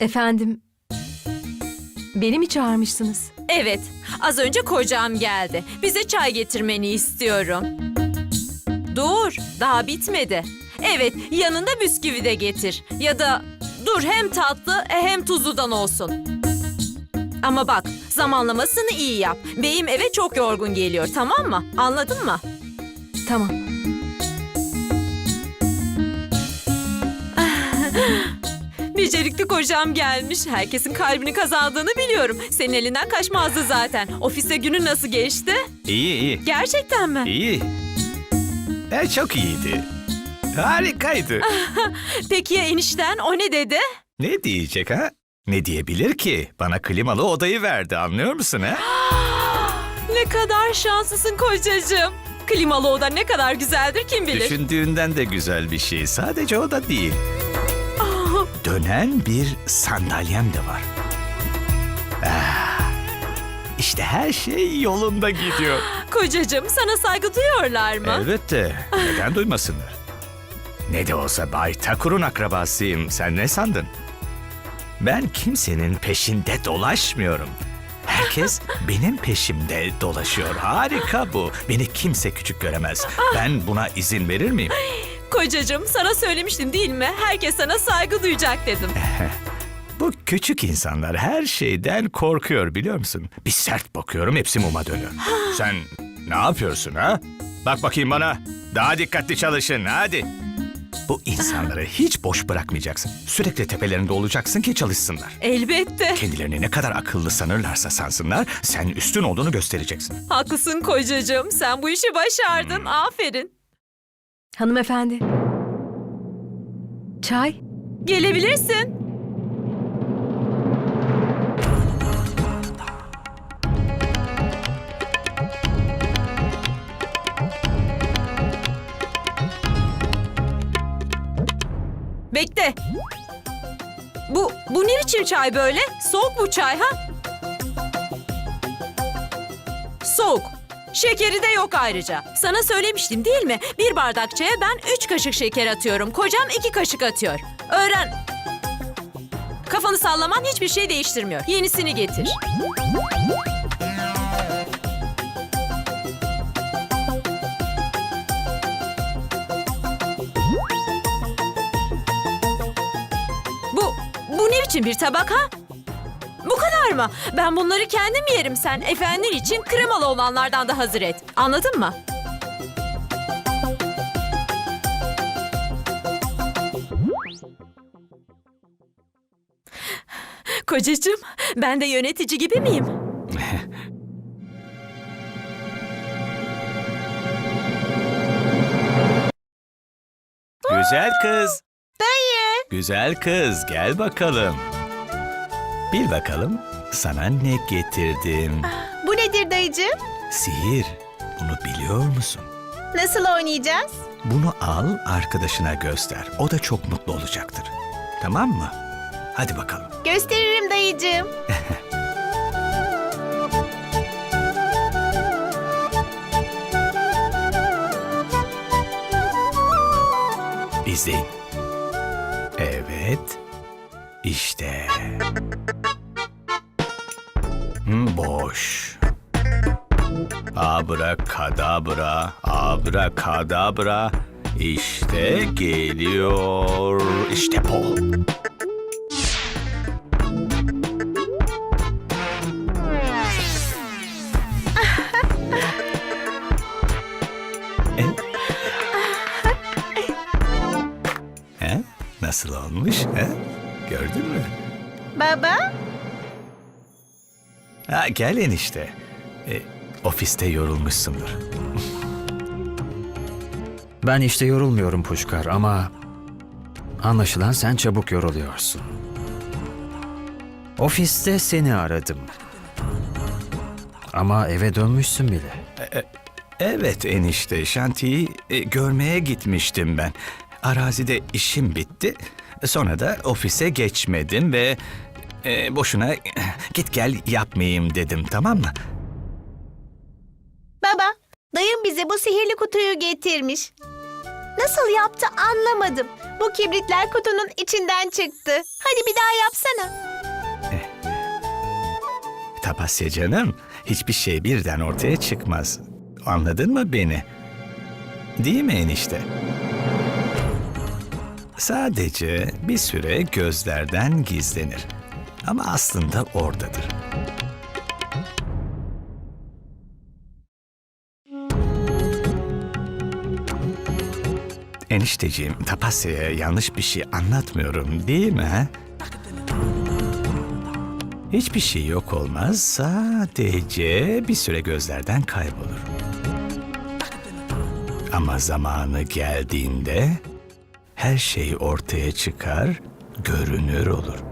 Efendim, beni mi çağırmışsınız? Evet, az önce kocam geldi. Bize çay getirmeni istiyorum. Dur, daha bitmedi. Evet, yanında bisküvi de getir. Ya da dur hem tatlı e, hem tuzludan olsun. Ama bak, zamanlamasını iyi yap. Beyim eve çok yorgun geliyor, tamam mı? Anladın mı? Tamam. Becerikli kocam gelmiş. Herkesin kalbini kazandığını biliyorum. Senin elinden kaçmazdı zaten. Ofiste günün nasıl geçti? İyi iyi. Gerçekten mi? İyi. E, çok iyiydi. Harikaydı. Peki ya enişten o ne dedi? ne diyecek ha? Ne diyebilir ki? Bana klimalı odayı verdi anlıyor musun ha? Ne kadar şanslısın kocacığım. Klimalı oda ne kadar güzeldir kim bilir. Düşündüğünden de güzel bir şey. Sadece o da değil. Dönen bir sandalyem de var. Ah, işte her şey yolunda gidiyor. Kocacığım sana saygı duyuyorlar mı? Elbette. Neden duymasınlar? Ne de olsa Bay Takur'un akrabasıyım. Sen ne sandın? Ben kimsenin peşinde dolaşmıyorum. Herkes benim peşimde dolaşıyor. Harika bu. Beni kimse küçük göremez. Ben buna izin verir miyim? Kocacığım sana söylemiştim değil mi? Herkes sana saygı duyacak dedim. Bu küçük insanlar her şeyden korkuyor biliyor musun? Bir sert bakıyorum hepsi muma dönüyor. Sen ne yapıyorsun ha? Bak bakayım bana. Daha dikkatli çalışın hadi. Bu insanları hiç boş bırakmayacaksın. Sürekli tepelerinde olacaksın ki çalışsınlar. Elbette. Kendilerini ne kadar akıllı sanırlarsa sansınlar, sen üstün olduğunu göstereceksin. Haklısın kocacığım. Sen bu işi başardın. Aferin. Hanımefendi. Çay? Gelebilirsin. Bekle. Bu, bu ne biçim çay böyle? Soğuk bu çay ha? Soğuk. Şekeri de yok ayrıca. Sana söylemiştim değil mi? Bir bardak çaya ben üç kaşık şeker atıyorum. Kocam iki kaşık atıyor. Öğren. Kafanı sallaman hiçbir şey değiştirmiyor. Yenisini getir. Bu, bu ne biçim bir tabak ha? Bu kadar mı? Ben bunları kendim yerim sen. Efendin için kremalı olanlardan da hazır et. Anladın mı? Kocacığım, ben de yönetici gibi miyim? Güzel kız. Dayı. Güzel kız, gel bakalım. Bil bakalım, sana ne getirdim? Bu nedir dayıcığım? Sihir. Bunu biliyor musun? Nasıl oynayacağız? Bunu al, arkadaşına göster. O da çok mutlu olacaktır. Tamam mı? Hadi bakalım. Gösteririm dayıcığım. İzleyin. Evet. İşte. Boş. Abra kadabra, abra kadabra. İşte geliyor. İşte bu. He? Nasıl olmuş? He? Gördün mü? Baba? Ha, gel enişte. E, ofiste yorulmuşsundur. Ben işte yorulmuyorum Puşkar ama anlaşılan sen çabuk yoruluyorsun. Ofiste seni aradım. Ama eve dönmüşsün bile. Evet enişte şantiyi e, görmeye gitmiştim ben. Arazide işim bitti. Sonra da ofise geçmedim ve e, boşuna git gel yapmayayım dedim tamam mı? Baba, dayım bize bu sihirli kutuyu getirmiş. Nasıl yaptı anlamadım. Bu kibritler kutunun içinden çıktı. Hadi bir daha yapsana. Tapasya canım, hiçbir şey birden ortaya çıkmaz. Anladın mı beni? Değil mi enişte? Sadece bir süre gözlerden gizlenir. Ama aslında oradadır. Enişteciğim, Tapasya'ya yanlış bir şey anlatmıyorum değil mi? Hiçbir şey yok olmaz, sadece bir süre gözlerden kaybolur. Ama zamanı geldiğinde her şey ortaya çıkar, görünür olur.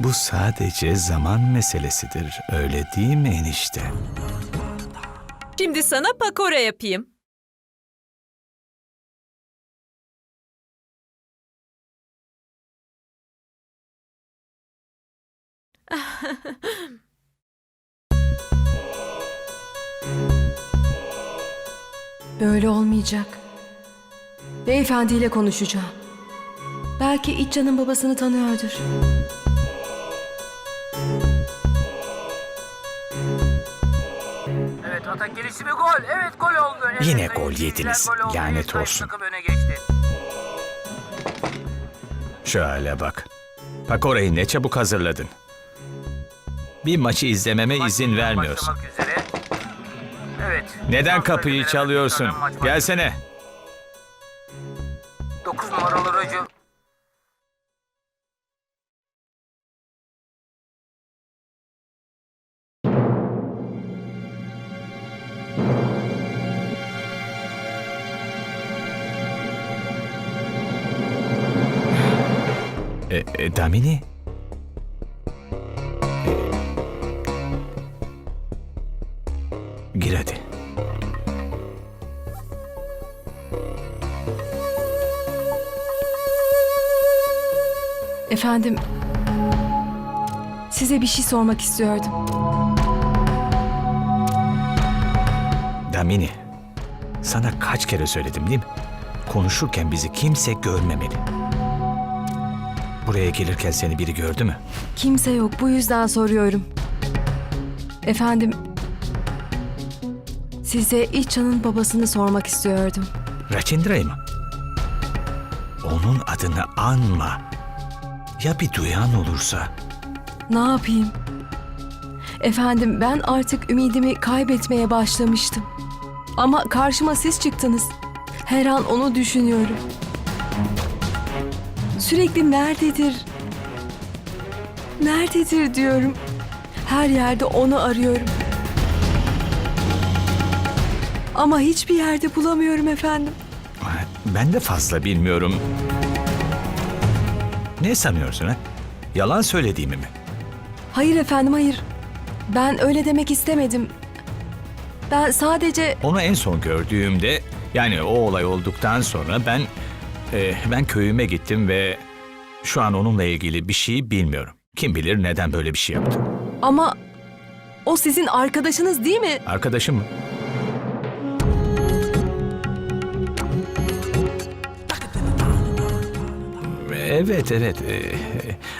Bu sadece zaman meselesidir, öyle değil mi enişte? Şimdi sana pakora yapayım. Böyle olmayacak. Beyefendiyle konuşacağım. Belki İtcan'ın babasını tanıyordur. Atak gelişimi gol. Evet gol oldu. Evet, Yine gol yediniz. gol oldu. Lanet olsun. Takım öne geçti. Şöyle bak. Pakora'yı ne çabuk hazırladın. Bir maçı izlememe izin Maç vermiyorsun. başlamak üzere. Evet. Neden kapıyı çalıyorsun? maç başladı. Gelsene. E, e, Damini? E, Gir hadi. Efendim, size bir şey sormak istiyordum. Damini. Sana kaç kere söyledim değil mi? Konuşurken bizi kimse görmemeli. Buraya gelirken seni biri gördü mü? Kimse yok, bu yüzden soruyorum. Efendim, size İtcan'ın babasını sormak istiyordum. Racindra'yı mı? Onun adını anma. Ya bir duyan olursa? Ne yapayım? Efendim ben artık ümidimi kaybetmeye başlamıştım. Ama karşıma siz çıktınız. Her an onu düşünüyorum. Sürekli nerededir? Nerededir diyorum. Her yerde onu arıyorum. Ama hiçbir yerde bulamıyorum efendim. Ben de fazla bilmiyorum. Ne sanıyorsun ha? Yalan söylediğimi mi? Hayır efendim hayır. Ben öyle demek istemedim. Ben sadece Onu en son gördüğümde yani o olay olduktan sonra ben e, ben köyüme gittim ve şu an onunla ilgili bir şey bilmiyorum. Kim bilir neden böyle bir şey yaptı. ama o sizin arkadaşınız değil mi? Arkadaşım mı? Evet evet e,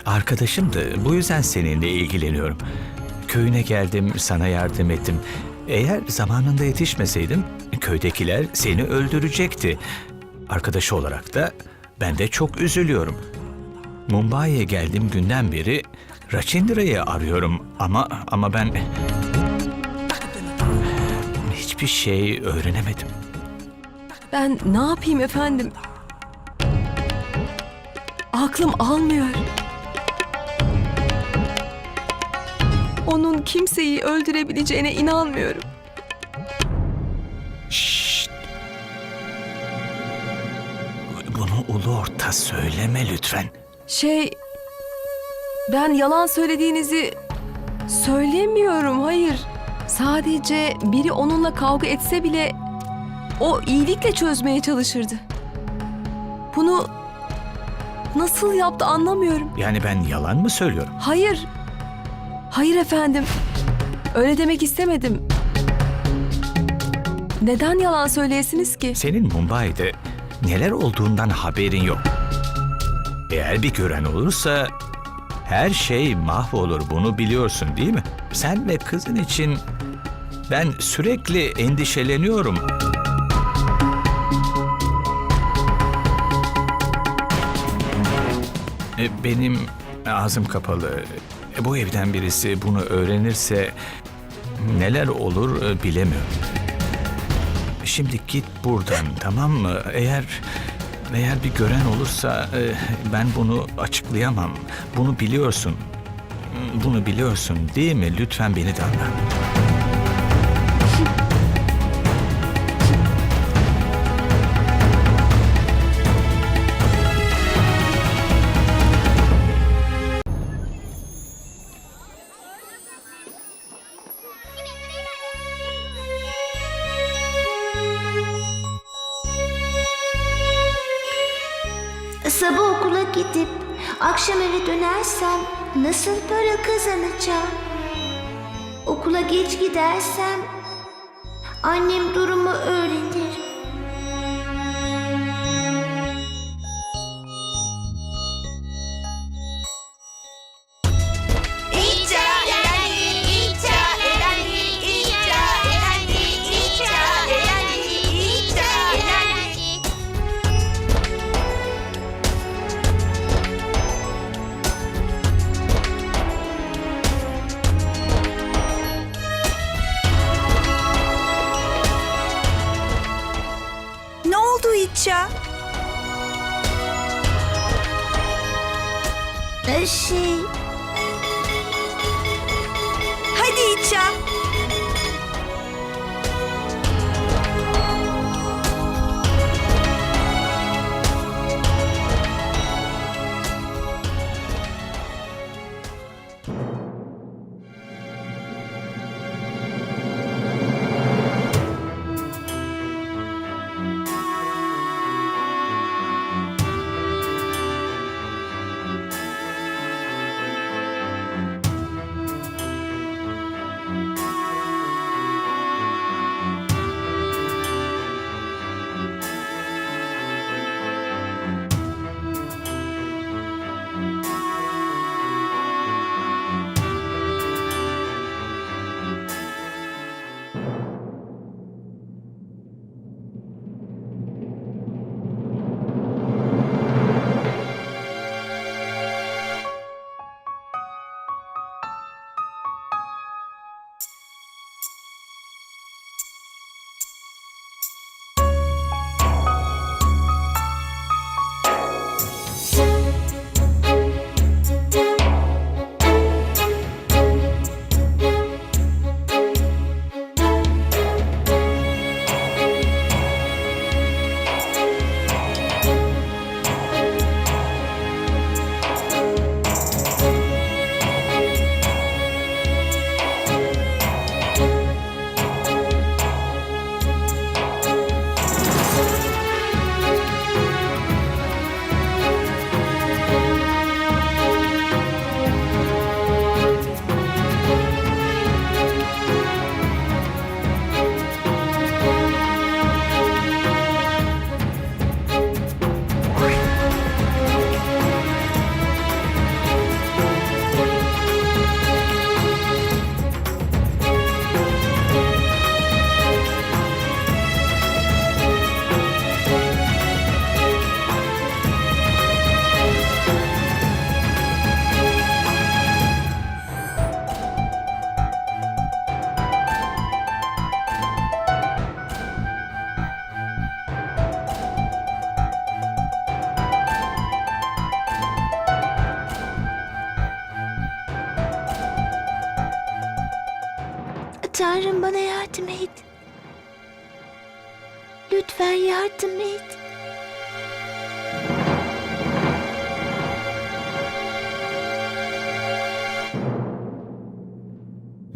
arkadaşımdı. Bu yüzden seninle ilgileniyorum. Köyüne geldim, sana yardım ettim. Eğer zamanında yetişmeseydim köydekiler seni öldürecekti. Arkadaşı olarak da ben de çok üzülüyorum. Mumbai'ye geldiğim günden beri Rachindra'yı arıyorum ama ama ben hiçbir şey öğrenemedim. Ben ne yapayım efendim? Aklım almıyor. Onun kimseyi öldürebileceğine inanmıyorum. Şşt. Bunu ulu orta söyleme lütfen. Şey, ben yalan söylediğinizi söylemiyorum, hayır. Sadece biri onunla kavga etse bile o iyilikle çözmeye çalışırdı. Bunu nasıl yaptı anlamıyorum. Yani ben yalan mı söylüyorum? Hayır. Hayır efendim. Öyle demek istemedim. Neden yalan söyleyesiniz ki? Senin Mumbai'de neler olduğundan haberin yok. Eğer bir gören olursa her şey mahvolur bunu biliyorsun değil mi? Sen ve kızın için ben sürekli endişeleniyorum. E, Benim ağzım kapalı. E, Bu evden birisi bunu öğrenirse neler olur e, bilemiyorum. Şimdi git buradan tamam mı? Eğer eğer bir gören olursa e, ben bunu açıklayamam. Bunu biliyorsun. Bunu biliyorsun değil mi? Lütfen beni de anla. Sabah okula gidip akşam eve dönersem nasıl para kazanacağım? Okula geç gidersem annem durumu öğrenir. Ee,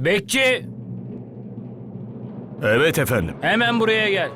Bekçi Evet efendim. hemen buraya gel.